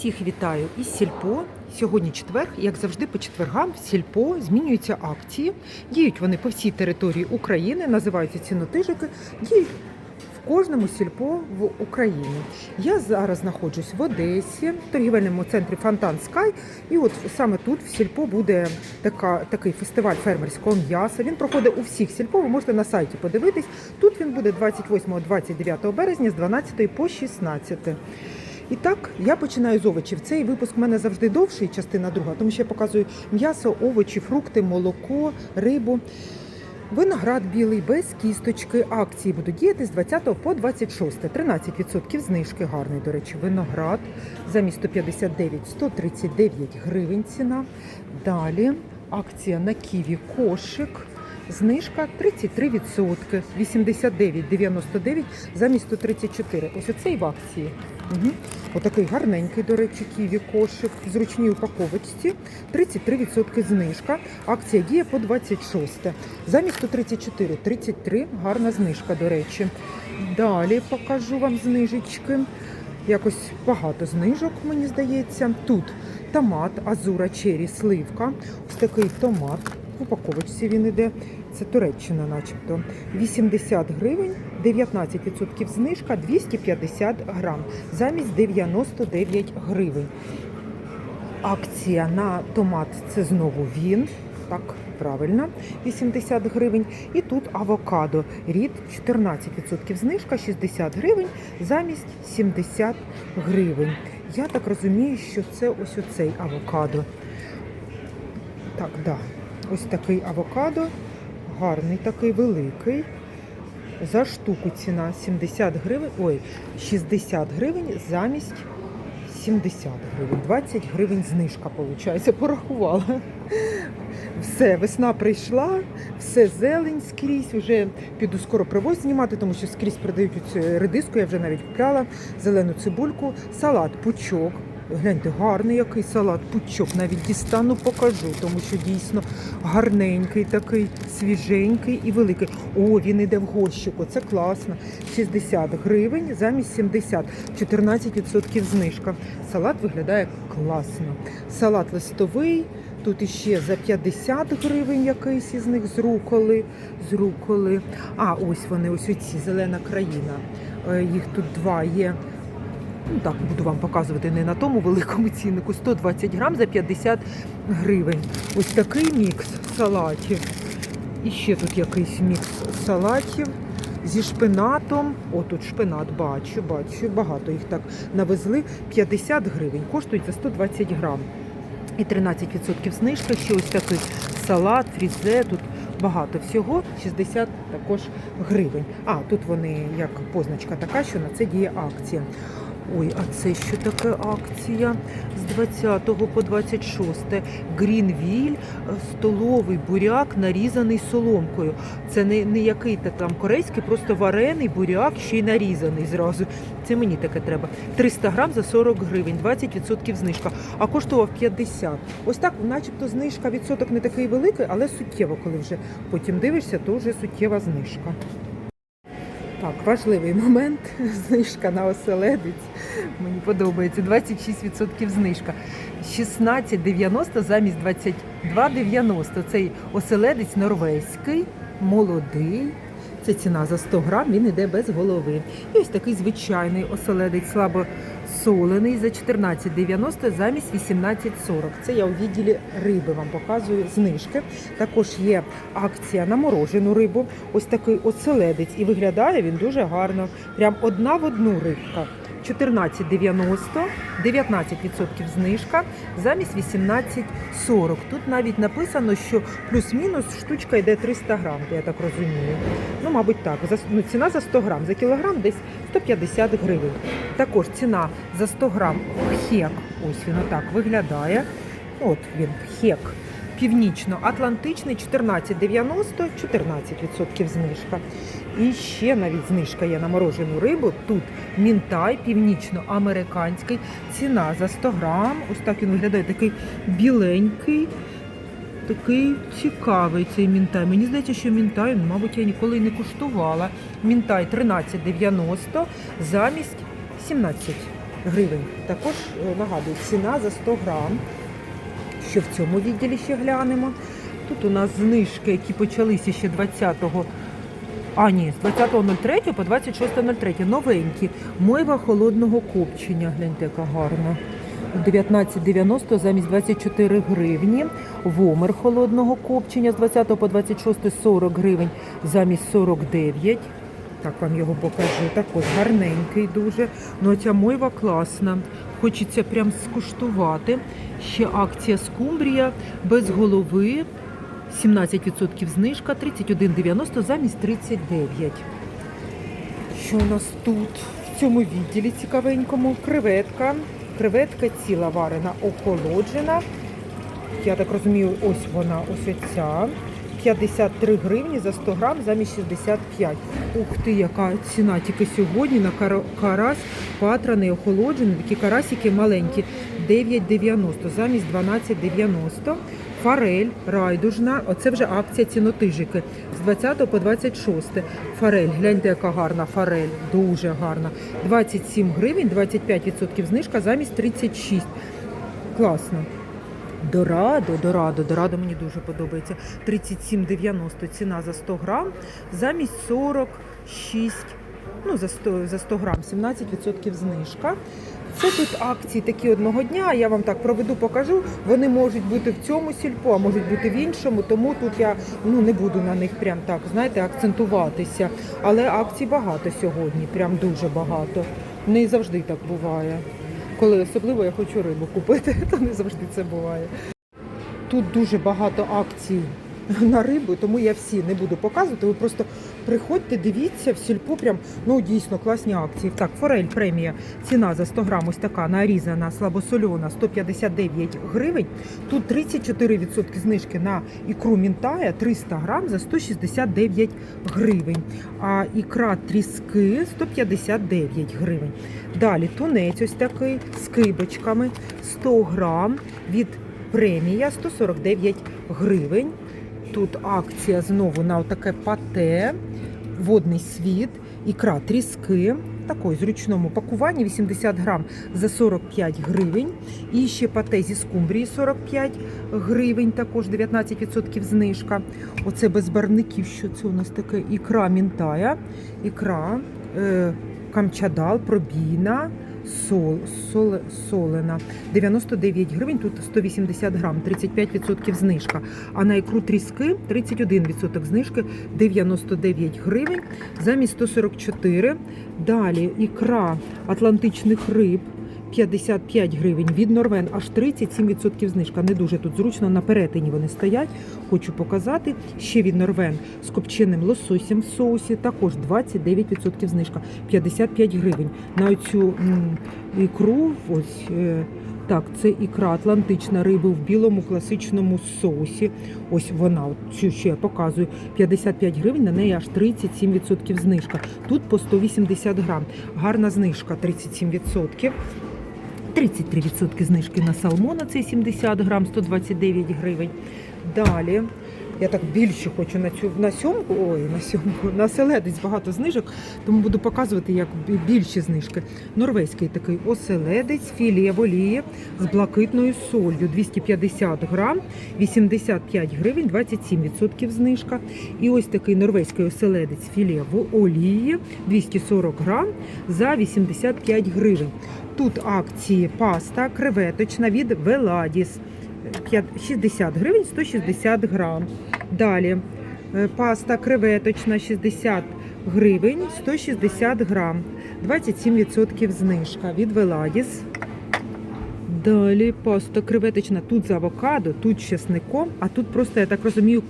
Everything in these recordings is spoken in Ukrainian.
Всіх вітаю із Сільпо. Сьогодні четвер, як завжди, по четвергам в Сільпо змінюються акції. Діють вони по всій території України, називаються цінотижики. Діють в кожному сільпо в Україні. Я зараз знаходжусь в Одесі, в торгівельному центрі Фонтан Скай. І от саме тут в сільпо буде така, такий фестиваль фермерського м'яса. Він проходить у всіх сільпо. Ви можете на сайті подивитись. Тут він буде 28-29 березня з 12 по 16. І так, я починаю з овочів. Цей випуск в мене завжди довший, частина друга, тому що я показую м'ясо, овочі, фрукти, молоко, рибу. Виноград білий без кісточки. Акції будуть діяти з 20 по 26. 13% знижки гарний, до речі, виноград. Замість 159 139 гривень ціна. Далі акція на ківі кошик. Знижка 33%, 89,99 замість 134. Ось оцей в акції. Угу. Отакий гарненький, до речі, ківі кошик в зручній упаковочці. 33% знижка. Акція діє по 26. Замість 134, 33 гарна знижка, до речі. Далі покажу вам знижечки. Якось багато знижок, мені здається. Тут томат, азура, чері, сливка. Ось такий томат. В упаковочці він іде. Це Туреччина, начебто. 80 гривень, 19% знижка, 250 грам. Замість 99 гривень. Акція на томат це знову він. Так, правильно, 80 гривень. І тут авокадо. Рід 14% знижка, 60 гривень замість 70 гривень. Я так розумію, що це ось оцей авокадо. Так, да. Ось такий авокадо. Гарний такий великий. За штуку ціна 70 гривень, ой, 60 гривень замість 70 гривень. 20 гривень знижка, виходить, порахувала. Все, весна прийшла, все зелень скрізь. Вже піду скоро привоз знімати, тому що скрізь продають цю редиску, я вже навіть купляла, зелену цибульку, салат пучок. Гляньте, гарний який салат, пучок. Навіть дістану, покажу, тому що дійсно гарненький, такий свіженький і великий. О, він іде в горщику, це класно. 60 гривень замість 70, 14% знижка. Салат виглядає класно. Салат листовий. Тут іще за 50 гривень якийсь із них з руколи. З руколи. А, ось вони, ось оці зелена країна. Е, Їх тут два є. Ну так, буду вам показувати не на тому великому ціннику. 120 грам за 50 гривень. Ось такий мікс салатів. І ще тут якийсь мікс салатів зі шпинатом. О, тут шпинат бачу, бачу. Багато їх так навезли. 50 гривень. Коштують за 120 грам. І 13% знижка. Ще ось такий салат, фрізе. Тут багато всього. 60 також гривень. А, тут вони як позначка така, що на це діє акція. Ой, а це що таке акція? З 20 по 26. Грінвіль, столовий буряк, нарізаний соломкою. Це не, не який то там корейський, просто варений буряк, ще й нарізаний зразу. Це мені таке треба. 300 грам за 40 гривень, 20% знижка, а коштував 50. Ось так, начебто, знижка відсоток не такий великий, але суттєво, коли вже потім дивишся, то вже суттєва знижка. Так, важливий момент. Знижка на оселедець. Мені подобається. 26% знижка. 16,90 замість 22,90. Цей оселедець норвезький, молодий. Це ціна за 100 грам, він йде без голови. І ось такий звичайний оселедець слабосолений за 14,90 замість 18,40. Це я у відділі риби вам показую знижки. Також є акція на морожену рибу. Ось такий оселедець. І виглядає він дуже гарно. Прям одна в одну рибка. 14,90, 19% знижка замість 18,40. Тут навіть написано, що плюс-мінус штучка йде 300 грам, я так розумію. Ну, мабуть, так. За, ну, ціна за 100 грам, за кілограм десь 150 гривень. Також ціна за 100 грам хек, ось він отак виглядає. От він, хек. Північно-Атлантичний 14,90, 14% знижка. І ще навіть знижка є на морожену рибу. Тут мінтай північно-американський. Ціна за 100 грам. Ось так він виглядає такий біленький. Такий цікавий цей мінтай. Мені здається, що мінтай, ну, мабуть, я ніколи не куштувала. Мінтай 13,90 замість 17 гривень. Також е, нагадую, ціна за 100 грам. Що в цьому відділі ще глянемо? Тут у нас знижки, які почалися ще 20-го. А, ні, з 20.03 по 26.03. Новенькі. Мойва холодного копчення. Гляньте, яка гарна. 19,90 замість 24 гривні. Вомер холодного копчення з 20 по 26 40 гривень замість 49. Так вам його покажу. Також гарненький дуже. Ну ця мойва класна. Хочеться прям скуштувати. Ще акція скумбрія без голови. 17% знижка, 31,90 замість 39. Що у нас тут? В цьому відділі цікавенькому креветка. Креветка ціла варена, охолоджена. Я так розумію, ось вона, ось оця. 53 гривні за 100 грам замість 65. Ух ти, яка ціна тільки сьогодні на кара- карась патраний, охолоджений, такі карасики маленькі. 9,90 замість 12,90. Форель райдужна. Оце вже акція цінотижики з 20 по 26. Форель, гляньте, яка гарна форель, дуже гарна. 27 гривень, 25% знижка замість 36. Класно. Дорадо, Дорадо, Дорадо мені дуже подобається. 37,90 ціна за 100 грам, замість 46, ну за 100, за 100 грам, 17% знижка. Це тут акції такі одного дня, я вам так проведу, покажу. Вони можуть бути в цьому сільпо, а можуть бути в іншому, тому тут я ну, не буду на них прям так, знаєте, акцентуватися. Але акцій багато сьогодні, прям дуже багато. Не завжди так буває. Коли особливо я хочу рибу купити, то не завжди це буває. Тут дуже багато акцій на рибу, тому я всі не буду показувати. Ви просто приходьте, дивіться в сільпо, прям ну дійсно класні акції. Так, форель премія. Ціна за 100 грам ось така нарізана, слабосольона 159 гривень. Тут 34% знижки на ікру мінтая 300 грам за 169 гривень. А ікра тріски 159 гривень. Далі тунець ось такий з кибочками 100 грам від премія 149 гривень. Тут акція знову на таке пате, водний світ, ікра тріски. Такої зручному пакуванні 80 грам за 45 гривень. І ще пате зі скумбрії 45 гривень, також 19% знижка. Оце без барників, що це у нас таке ікра мінтая, ікра е, камчадал, пробійна, сол, сол, солена. 99 гривень, тут 180 грам, 35% знижка. А на ікру тріски 31% знижки, 99 гривень замість 144. Далі ікра атлантичних риб. 55 гривень від Норвен, аж 37% знижка. Не дуже тут зручно. На перетині вони стоять. Хочу показати. Ще від Норвен з копченим лососем в соусі. Також 29% знижка. 55 гривень. На цю ікру ось. е, Так, це ікра атлантична риби в білому класичному соусі. Ось вона, цю ще я показую. 55 гривень, на неї аж 37% знижка. Тут по 180 грам. Гарна знижка 37%. 33% знижки на салмона, це 70 грам, 129 гривень. Далі. Я так більше хочу на цю на сьомку, ой, на сьомку, на оселедець багато знижок, тому буду показувати, як більші знижки. Норвезький такий оселедець, філія в олії з блакитною солью 250 грам, 85 гривень, 27% знижка. І ось такий норвезький оселедець філія в олії 240 грам за 85 гривень. Тут акції паста креветочна від Веладіс. 60 гривень 160 грам. Далі е, паста креветочна 60 гривень 160 грам. 27% знижка від Веладіс. Далі паста креветочна тут з авокадо, тут з чесником, а тут просто, я так розумію,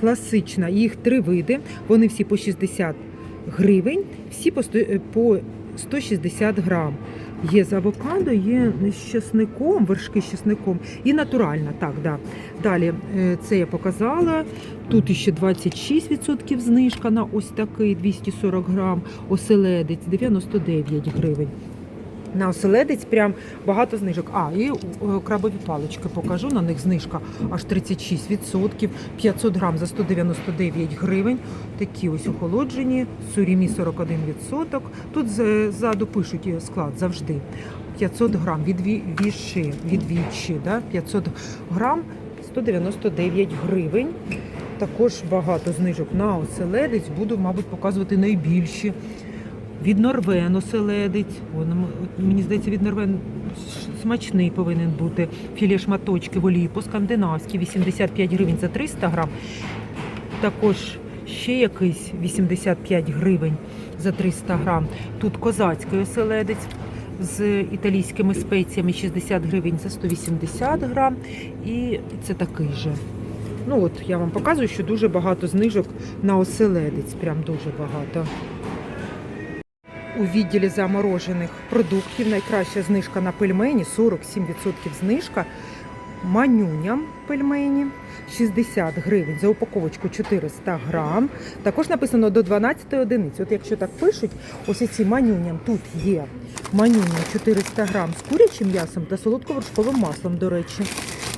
класична. Їх три види. Вони всі по 60 гривень, всі по е, по 160 грам. Є з авокадо, є з чесником, вершки з чесником і натуральна. Так, да. Далі е, це я показала. Тут ще 26% знижка на ось такий 240 грам. Оселедець 99 гривень. На оселедець прям багато знижок. А, і е, крабові палички покажу. На них знижка аж 36%, 500 грам за 199 гривень. Такі ось охолоджені, сурімі 41%. Тут ззаду пишуть е, склад завжди. 500 грам від ві- віші, да? 500 грам 199 гривень. Також багато знижок на оселедець. Буду, мабуть, показувати найбільші. Від Норвен оселедець. Мені здається, від Норвен смачний повинен бути. Філе шматочки в олії по-скандинавськи 85 гривень за 300 грам. Також ще якийсь 85 гривень за 300 грам. Тут козацький оселедець з італійськими спеціями 60 гривень за 180 грам. І це такий же. Ну от я вам показую, що дуже багато знижок на оселедець. Прям дуже багато. У відділі заморожених продуктів найкраща знижка на пельмені 47% знижка. Манюням пельмені 60 гривень за упаковочку 400 грам. Також написано до 12 одиниць. От якщо так пишуть, ось ці манюням тут є манюням 400 грам з курячим м'ясом та солодковершковим маслом, до речі.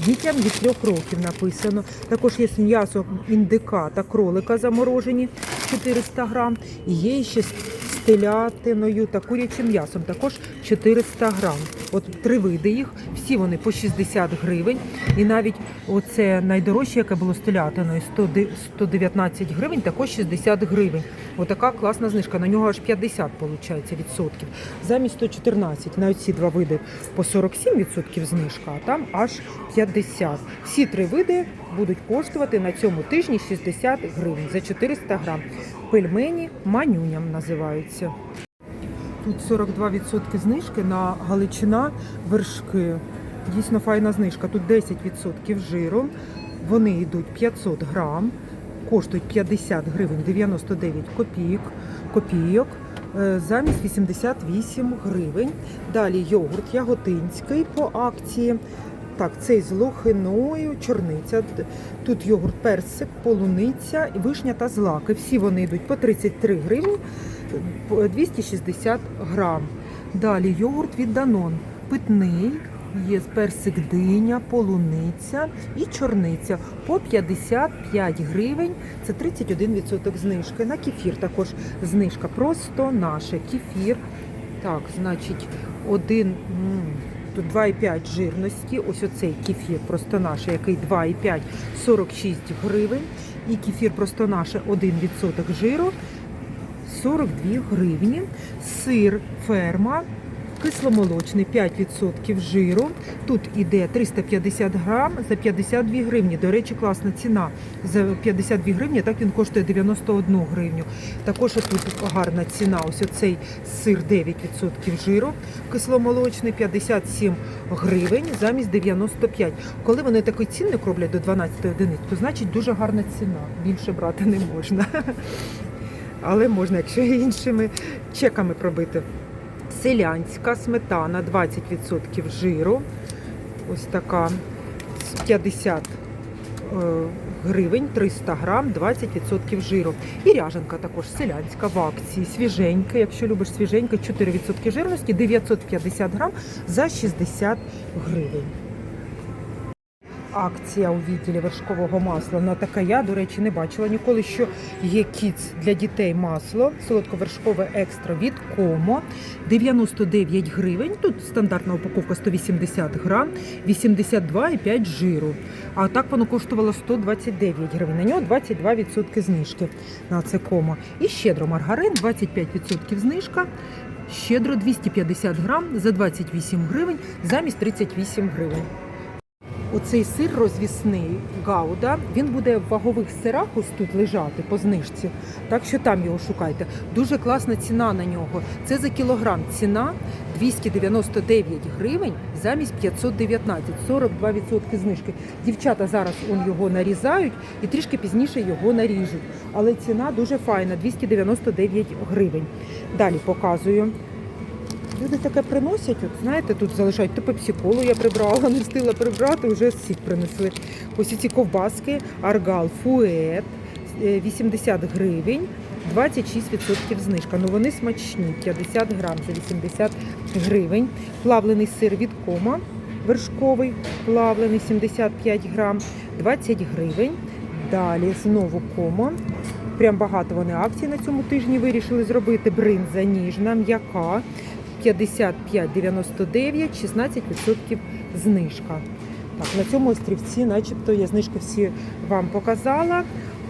Дітям від трьох років написано. Також є м'ясо індика та кролика заморожені 400 грам. І є ще телятиною та курячим м'ясом, також 400 грам. От три види їх, всі вони по 60 гривень. І навіть оце найдорожче, яке було з телятиною, 100 119 гривень, також 60 гривень. Отака класна знижка. На нього аж 50 виходить, відсотків. Замість 114 на ці два види по 47 відсотків знижка, а там аж 50. Всі три види будуть коштувати на цьому тижні 60 гривень за 400 грам. Пельмені манюням називаються. Тут 42% знижки на галичина вершки. Дійсно файна знижка. Тут 10% жиру. Вони йдуть 500 грам, коштують 50 гривень 99 копійок. копійок е, замість 88 гривень. Далі йогурт яготинський по акції. Так, цей з лохиною, чорниця. Тут йогурт персик, полуниця, вишня та злаки. Всі вони йдуть по 33 гривні, 260 грам. Далі йогурт від Данон. Питний, є персик диня, полуниця і чорниця по 55 гривень. Це 31% знижки. На кефір також знижка. Просто наше кефір. Так, значить, один. Тут 2,5 жирності. Ось оцей кефір просто наше, який 2,5 46 гривень. І кефір просто наше 1% жиру 42 гривні. Сир ферма. Кисломолочний 5% жиру. Тут іде 350 грам за 52 гривні. До речі, класна ціна. За 52 гривні, так він коштує 91 гривню. Також тут гарна ціна. Ось оцей сир 9% жиру. Кисломолочний 57 гривень замість 95. Коли вони такий цінник роблять до 12 одиниць, то значить дуже гарна ціна. Більше брати не можна. Але можна, якщо іншими чеками пробити. Селянська сметана 20% жиру. Ось така з 50 е, гривень, 300 грам, 20% жиру. І ряженка також селянська в акції. Свіженька, якщо любиш свіженька, 4% жирності, 950 грам за 60 гривень. Акція у відділі вершкового масла на таке я, до речі, не бачила ніколи, що є кіц для дітей масло, солодковершкове екстра від Комо, 99 гривень. Тут стандартна упаковка 180 грам, 82,5 жиру. А так воно коштувало 129 гривень. На нього 22% знижки на це Комо. І щедро маргарин, 25% знижка. Щедро 250 грам за 28 гривень замість 38 гривень. Оцей сир розвісний Гауда, він буде в вагових сирах ось тут лежати по знижці. Так що там його шукайте. Дуже класна ціна на нього. Це за кілограм. Ціна 299 гривень замість 519, 42% знижки. Дівчата зараз он його нарізають і трішки пізніше його наріжуть. Але ціна дуже файна 299 гривень. Далі показую. Люди таке приносять, от знаєте, тут залишають то пепсі-колу я прибрала, не встигла прибрати, вже сік принесли. Ось ці ковбаски, аргал, фует, е, 80 гривень, 26% знижка. Ну вони смачні, 50 грам за 80 гривень. Плавлений сир від кома, вершковий, плавлений 75 грам, 20 гривень. Далі знову кома. Прям багато вони акцій на цьому тижні вирішили зробити. Бринза ніжна, м'яка. 55,99, 16% знижка. Так, на цьому острівці, начебто, я знижки всі вам показала.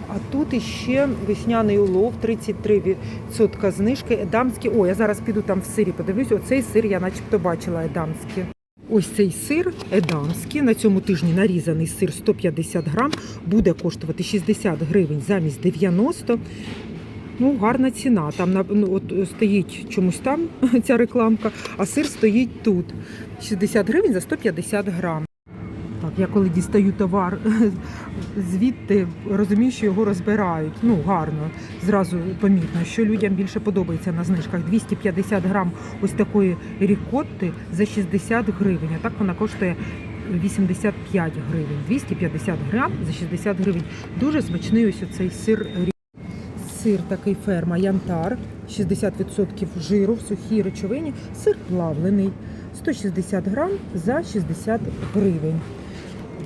А тут іще весняний улов, 33% знижки. Едамський. О, я зараз піду там в сирі, подивлюсь. Оцей сир я начебто бачила едамський. Ось цей сир едамський. На цьому тижні нарізаний сир 150 грам. Буде коштувати 60 гривень замість 90. Ну, гарна ціна. Там ну, от стоїть чомусь там ця рекламка, а сир стоїть тут. 60 гривень за 150 грам. Так, я коли дістаю товар звідти, розумію, що його розбирають. Ну, гарно. Зразу помітно, що людям більше подобається на знижках. 250 грам ось такої рікотти за 60 гривень. А так вона коштує 85 гривень. 250 грам за 60 гривень. Дуже смачний ось оцей сир Сир такий ферма Янтар, 60% жиру в сухій речовині, сир плавлений, 160 грам за 60 гривень.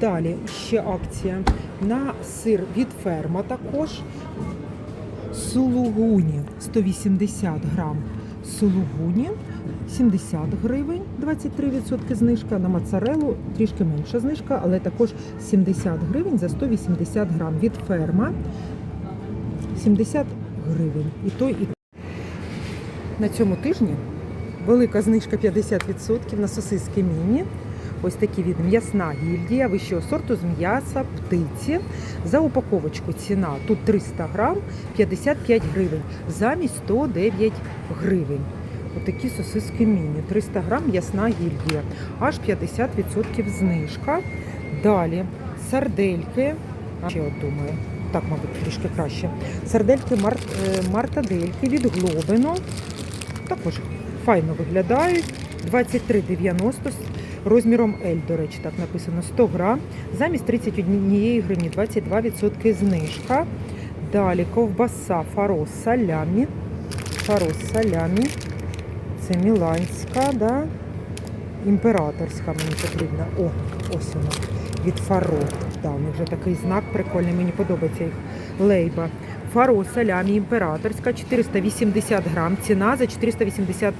Далі ще акція на сир від ферма також. Сулугуні 180 грам. Сулугуні 70 гривень, 23% знижка. На моцарелу трішки менша знижка, але також 70 гривень за 180 грам. Від ферма 70 гривень. І той, і на цьому тижні велика знижка 50% на сосиски міні. Ось такі від м'ясна гільдія вищого сорту з м'яса птиці. За упаковочку ціна тут 300 грам 55 гривень, замість 109 гривень. Отакі сосиски міні. 300 грам м'ясна гільдія. Аж 50% знижка. Далі сардельки. Ще от думаю. Так, мабуть, трішки краще. Сардельки мар... е, мартадельки від Глобино. Також файно виглядають. 23,90 розміром L, до речі, так написано 100 грам. Замість 31 гривні 22% знижка. Далі ковбаса фарос салямі. Фарос салямі. Це міланська, да? імператорська мені потрібна. О, ось вона. Від фаро. Да, у них вже такий знак прикольний, мені подобається їх лейба. Фаро салямі імператорська 480 грам. Ціна за 480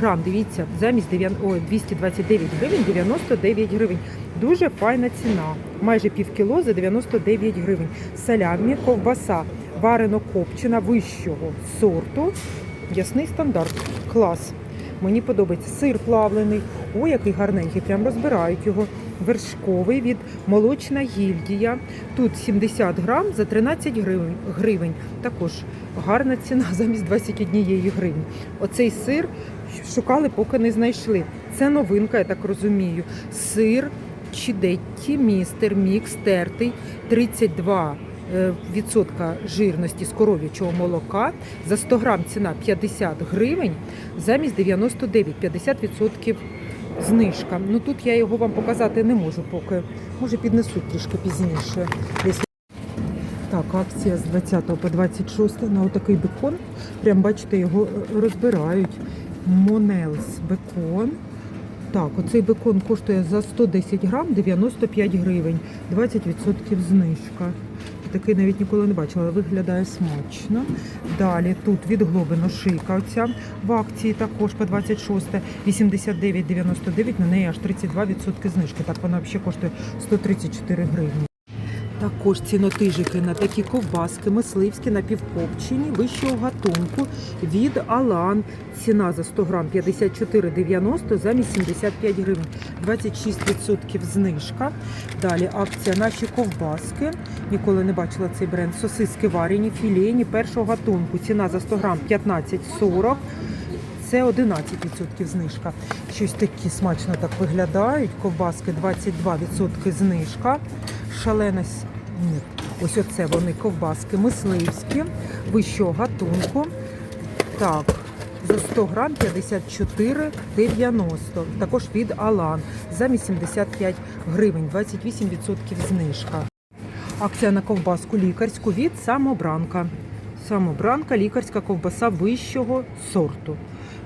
грам. Дивіться, замість 9, ой, 229 гривень 99 гривень. Дуже файна ціна. Майже пів кіло за 99 гривень. Салямі, ковбаса варено копчена вищого сорту. Ясний стандарт. Клас. Мені подобається сир плавлений. Ой, який гарненький, прям розбирають його. Вершковий від молочна гільдія. Тут 70 грам за 13 гривень. Також гарна ціна замість 21 гривні. Оцей сир шукали, поки не знайшли. Це новинка, я так розумію. Сир Чідетті, містер мікс тертий 32 е, відсотка жирності з коров'ячого молока. За 100 грам ціна 50 гривень, замість 99, 50% знижка. Ну тут я його вам показати не можу поки. Може піднесуть трішки пізніше. Так, акція з 20 по 26 на отакий бекон. Прям бачите, його е, розбирають. Монелс бекон. Так, оцей бекон коштує за 110 грам 95 гривень, 20% знижка. Такий навіть ніколи не бачила, але виглядає смачно. Далі тут від Глобино шийка оця в акції також по 26, 89,99, на неї аж 32% знижки. Так вона взагалі коштує 134 гривні. Також цінотижики на такі ковбаски мисливські напівкопчені вищого гатунку від Алан. Ціна за 100 грам 54,90 замість 75 гривень, 26% знижка. Далі акція наші ковбаски. Ніколи не бачила цей бренд. Сосиски варені, філейні першого гатунку. Ціна за 100 грам 15,40. Це 11% знижка. Щось такі смачно так виглядають. Ковбаски 22% знижка. Шалена Ні. Ось оце вони ковбаски мисливські, вищого гатунку. Так, за 100 грам 54,90. Також від Алан. Замість 75 гривень, 28% знижка. Акція на ковбаску лікарську від самобранка. Самобранка, лікарська ковбаса вищого сорту.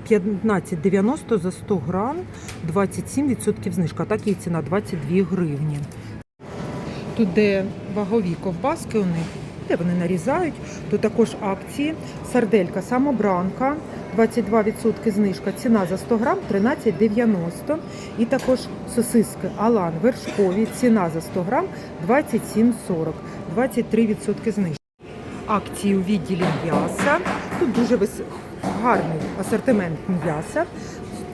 15,90 за 100 грам, 27% знижка. Так і ціна 22 гривні. Тут, де вагові ковбаски у них, де вони нарізають, то також акції. Сарделька самобранка 22% знижка. Ціна за 100 грам 13,90. І також сосиски Алан вершкові. Ціна за 100 грам 27,40. 23% знижки. Акції у відділі м'яса. Тут дуже вис... гарний асортимент м'яса.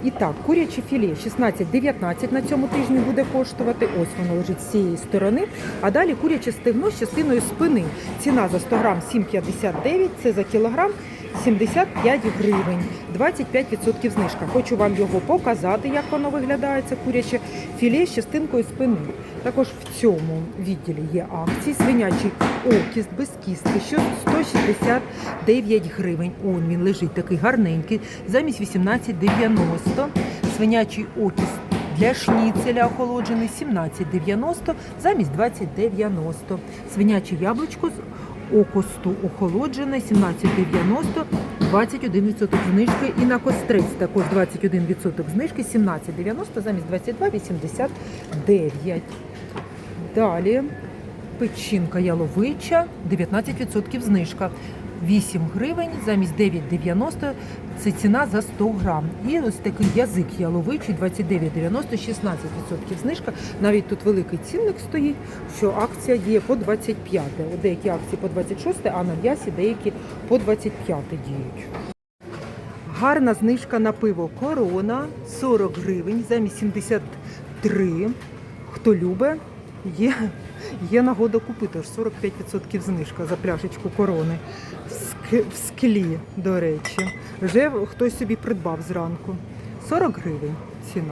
І так, куряче філе 16,19 на цьому тижні буде коштувати. Ось воно лежить з цієї сторони. А далі куряче стегно з частиною спини. Ціна за 100 грам 7,59, це за кілограм 75 гривень, 25% знижка. Хочу вам його показати, як воно виглядає. Це куряче філе з частинкою спини. Також в цьому відділі є акції. Свинячий окіст без кістки, що 169 гривень. Он він лежить такий гарненький, замість 18,90. Свинячий окіст для шніцеля охолоджений 17,90 замість 20,90. Свиняче яблучко з окосту охолоджене 17,90, 21% знижки. І на костриць також 21% знижки 17,90 замість 22,89. Далі печінка яловича 19% знижка. 8 гривень замість 9,90 це ціна за 100 грам. І ось такий язик яловичий 29,90, 16% знижка. Навіть тут великий цінник стоїть, що акція діє по 25. От Деякі акції по 26, а на м'ясі деякі по 25 діють. Гарна знижка на пиво Корона 40 гривень замість 73. Хто любить, є, є нагода купити аж 45% знижка за пляшечку корони. В склі, до речі. Вже хтось собі придбав зранку. 40 гривень ціна.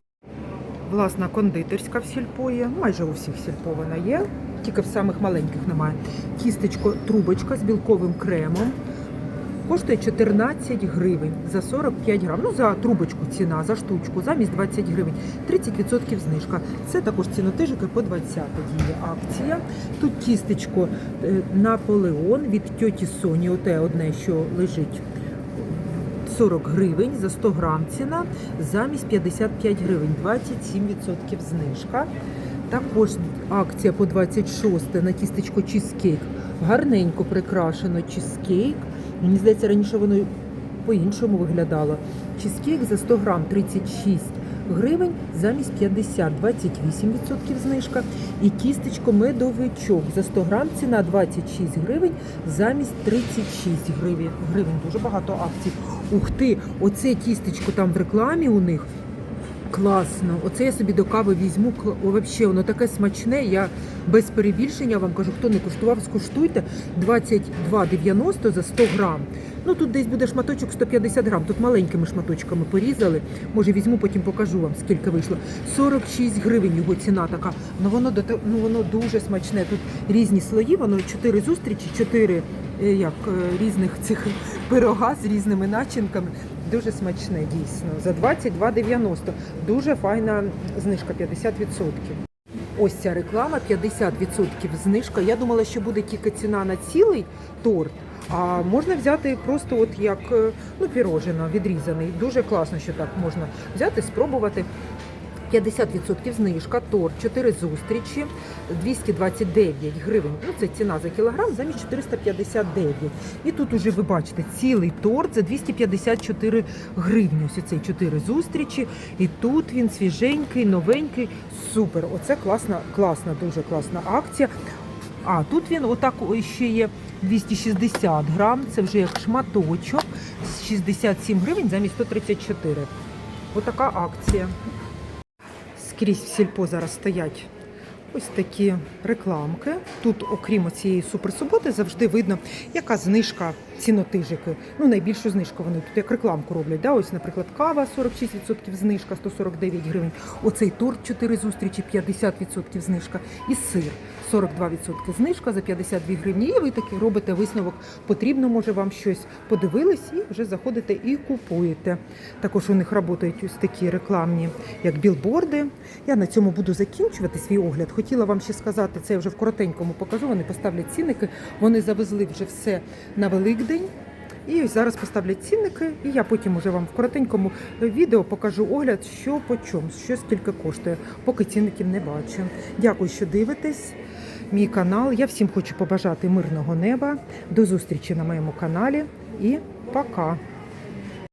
Власна кондитерська в сільпо є, майже у всіх сільпо вона є, тільки в самих маленьких немає. Кістечко, трубочка з білковим кремом. Коштує 14 гривень за 45 грам. Ну, за трубочку ціна, за штучку, замість 20 гривень. 30% знижка. Це також цінотижики по 20 діє акція. Тут тістечко е, Наполеон від тьоті Соні, оте одне, що лежить 40 гривень за 100 грам ціна, замість 55 гривень, 27% знижка. Також акція по 26 на тістечко чизкейк. Гарненько прикрашено чизкейк. Мені здається, раніше воно по-іншому виглядало. Чизкейк за 100 грам 36 гривень, замість 50, 28% знижка. І кістечко медовичок за 100 грам ціна 26 гривень, замість 36 гривень. гривень. Дуже багато акцій. Ух ти, оце тістечко там в рекламі у них. Класно. Оце я собі до кави візьму. Вообще, воно таке смачне. Я без перебільшення вам кажу, хто не куштував, скуштуйте. 22,90 за 100 грам. Ну тут десь буде шматочок 150 грам. Тут маленькими шматочками порізали. Може візьму, потім покажу вам, скільки вийшло. 46 гривень його ціна така. Ну воно ну воно дуже смачне. Тут різні слої, воно 4 зустрічі, 4 е, як е, різних цих пирога з різними начинками. Дуже смачне, дійсно. За 22,90. Дуже файна знижка 50%. Ось ця реклама 50% знижка. Я думала, що буде тільки ціна на цілий торт. А можна взяти просто от як е, ну, пірожено відрізаний. Дуже класно, що так можна взяти, спробувати. 50% знижка, торт, 4 зустрічі, 229 гривень. Ну, це ціна за кілограм замість 459. І тут уже ви бачите цілий торт за 254 гривні. Ось цей 4 зустрічі. І тут він свіженький, новенький, супер. Оце класна, класна, дуже класна акція. А тут він отак ще є 260 грам. Це вже як шматочок. 67 гривень замість 134. Отака акція. Скрізь в сільпо зараз стоять ось такі рекламки. Тут, окрім цієї суперсуботи, завжди видно, яка знижка цінотижики. Ну, найбільшу знижку вони тут як рекламку роблять. Да? Ось, наприклад, кава 46% знижка, 149 гривень. Оцей торт 4 зустрічі, 50% знижка. І сир 42% знижка за 52 гривні. І ви таки робите висновок. Потрібно, може, вам щось подивились і вже заходите і купуєте. Також у них працюють ось такі рекламні, як білборди. Я на цьому буду закінчувати свій огляд. Хотіла вам ще сказати, це я вже в коротенькому покажу. Вони поставлять цінники. Вони завезли вже все на Великдень. І ось зараз поставлять цінники, і я потім уже вам в коротенькому відео покажу огляд, що по чому, що скільки коштує, поки цінників не бачу. Дякую, що дивитесь. Мій канал. Я всім хочу побажати мирного неба. До зустрічі на моєму каналі і пока.